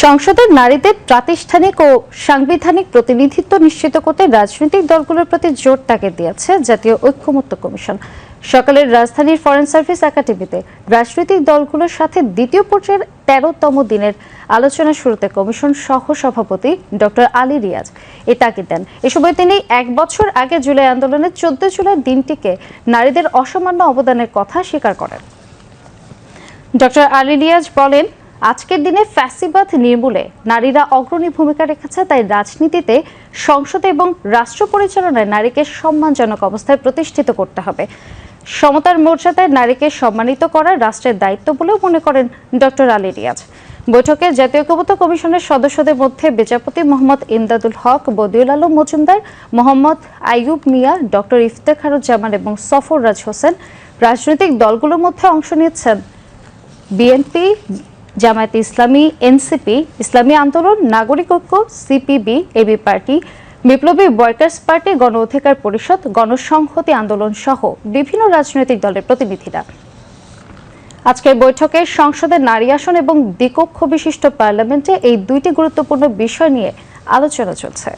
সংসদের নারীদের প্রাতিষ্ঠানিক ও সাংবিধানিক প্রতিনিধিত্ব নিশ্চিত করতে রাজনৈতিক দলগুলোর প্রতি জোর তাকে দিয়েছে জাতীয় ঐক্যমত্য কমিশন। সকালের রাজধানীর ফরেন সার্ভিস একাডেমিতে রাজনৈতিক দলগুলোর সাথে দ্বিতীয় পর্যায়ের তেরোতম দিনের আলোচনা শুরুতে কমিশন সহ সভাপতি ডক্টর আলী রিয়াজ এ তাগিদ দেন। এ সময় তিনি এক বছর আগে জুলাই আন্দোলনের চোদ্দ জুলাই দিনটিকে নারীদের অসামান্য অবদানের কথা স্বীকার করেন। ডক্টর আলী রিয়াজ বলেন আজকের দিনে ফ্যাসিবাদ নির্মূলে নারীরা অগ্রণী ভূমিকা রেখেছে, তাই রাজনীতিতে সংসদে এবং রাষ্ট্র পরিচালনায় নারীকে সম্মানজনক অবস্থায় প্রতিষ্ঠিত করতে হবে। সমতার মর্যাদায় নারীকে সম্মানিত করা রাষ্ট্রের দায়িত্ব বলেও মনে করেন ডক্টর আলী রিয়াজ। বৈঠকে জাতীয় ঐক্যমত্য কমিশনের সদস্যদের মধ্যে বিচারপতি মোহাম্মদ ইমদাদুল হক, বদিউল আলম মজুমদার, মোহাম্মদ আইয়ুব মিয়া, ডক্টর ইফতেখারুজ্জামান এবং সফররাজ হোসেন রাজনৈতিক দলগুলোর মধ্যে অংশ নিয়েছেন। বিএনপি জামায়াতে ইসলামী, NCP, Islami Andolan, Nagorik Oikya, CPB, AB party, Biplobi workers party, Gono Odhikar Parishad, গণসংহতি আন্দোলন সহ বিভিন্ন রাজনৈতিক দলের প্রতিনিধিরা। আজকের বৈঠকে সংসদের নারী আসন এবং দ্বিকক্ষ বিশিষ্ট পার্লামেন্টে এই দুইটি গুরুত্বপূর্ণ বিষয় নিয়ে আলোচনা চলছে।